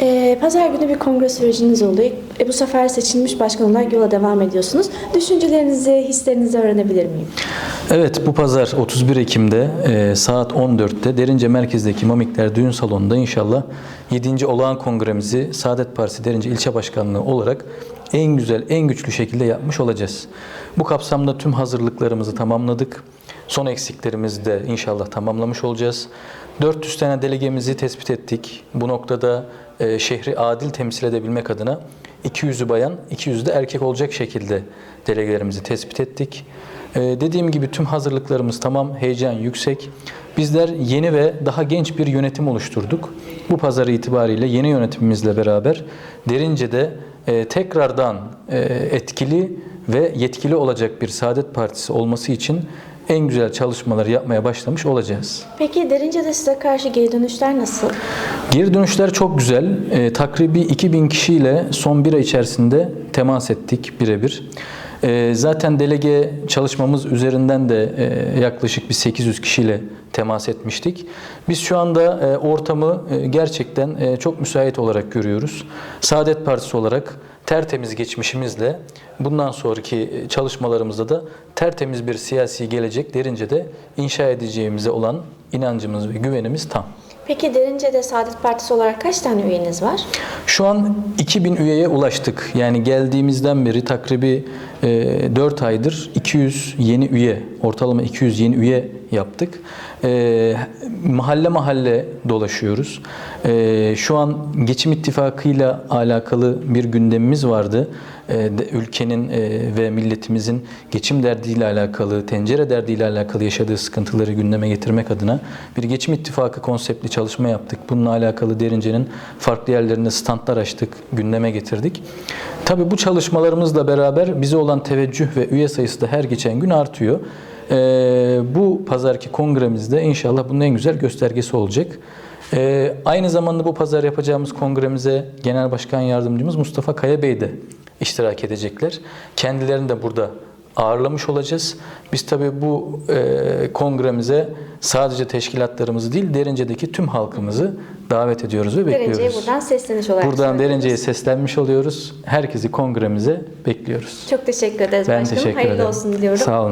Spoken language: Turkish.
Ee, Pazar günü bir kongre süreciniz oluyor. E, bu sefer seçilmiş başkan olarak yola devam ediyorsunuz. Düşüncelerinizi, hislerinizi öğrenebilir miyim? Evet bu pazar 31 Ekim'de e, saat 14'te Derince merkezdeki Mamikler Düğün Salonu'nda inşallah 7. Olağan Kongremizi Saadet Partisi Derince İlçe Başkanlığı olarak en güzel, en güçlü şekilde yapmış olacağız. Bu kapsamda tüm hazırlıklarımızı tamamladık. Son eksiklerimizi de inşallah tamamlamış olacağız. 400 tane delegemizi tespit ettik. Bu noktada e, şehri adil temsil edebilmek adına 200'ü bayan, 200'ü de erkek olacak şekilde delegelerimizi tespit ettik. Ee, dediğim gibi tüm hazırlıklarımız tamam, heyecan yüksek. Bizler yeni ve daha genç bir yönetim oluşturduk. Bu pazar itibariyle yeni yönetimimizle beraber Derince'de e, tekrardan e, etkili ve yetkili olacak bir Saadet Partisi olması için en güzel çalışmaları yapmaya başlamış olacağız. Peki Derince'de size karşı geri dönüşler nasıl? Geri dönüşler çok güzel. E, takribi 2000 kişiyle son bir ay içerisinde temas ettik birebir. E, zaten delege çalışmamız üzerinden de e, yaklaşık bir 800 kişiyle temas etmiştik. Biz şu anda e, ortamı e, gerçekten e, çok müsait olarak görüyoruz. Saadet Partisi olarak tertemiz geçmişimizle bundan sonraki çalışmalarımızda da tertemiz bir siyasi gelecek derince de inşa edeceğimize olan inancımız ve güvenimiz tam. Peki Derince'de Saadet Partisi olarak kaç tane üyeniz var? Şu an 2000 üyeye ulaştık. Yani geldiğimizden beri takribi e, 4 aydır 200 yeni üye, ortalama 200 yeni üye yaptık. E, mahalle mahalle dolaşıyoruz. E, şu an geçim ittifakıyla alakalı bir gündemimiz vardı. E, de- ülkenin e, ve milletimizin geçim derdiyle alakalı, tencere derdiyle alakalı yaşadığı sıkıntıları gündeme getirmek adına bir geçim ittifakı konseptli çalışma yaptık. Bununla alakalı Derince'nin farklı yerlerinde standlar açtık, gündeme getirdik. Tabii bu çalışmalarımızla beraber bize olan teveccüh ve üye sayısı da her geçen gün artıyor. Ee, bu pazarki kongremizde inşallah bunun en güzel göstergesi olacak. Ee, aynı zamanda bu pazar yapacağımız kongremize Genel Başkan Yardımcımız Mustafa Kaya Bey de iştirak edecekler. Kendilerini de burada ağırlamış olacağız. Biz tabii bu e, kongremize sadece teşkilatlarımızı değil, Derince'deki tüm halkımızı davet ediyoruz ve bekliyoruz. Derince'ye buradan sesleniş olarak Buradan. Derince'ye seslenmiş oluyoruz. Herkesi kongremize bekliyoruz. Çok teşekkür ederiz Ben başkanım. teşekkür Hayırlı ederim. olsun diliyorum. Sağ olun.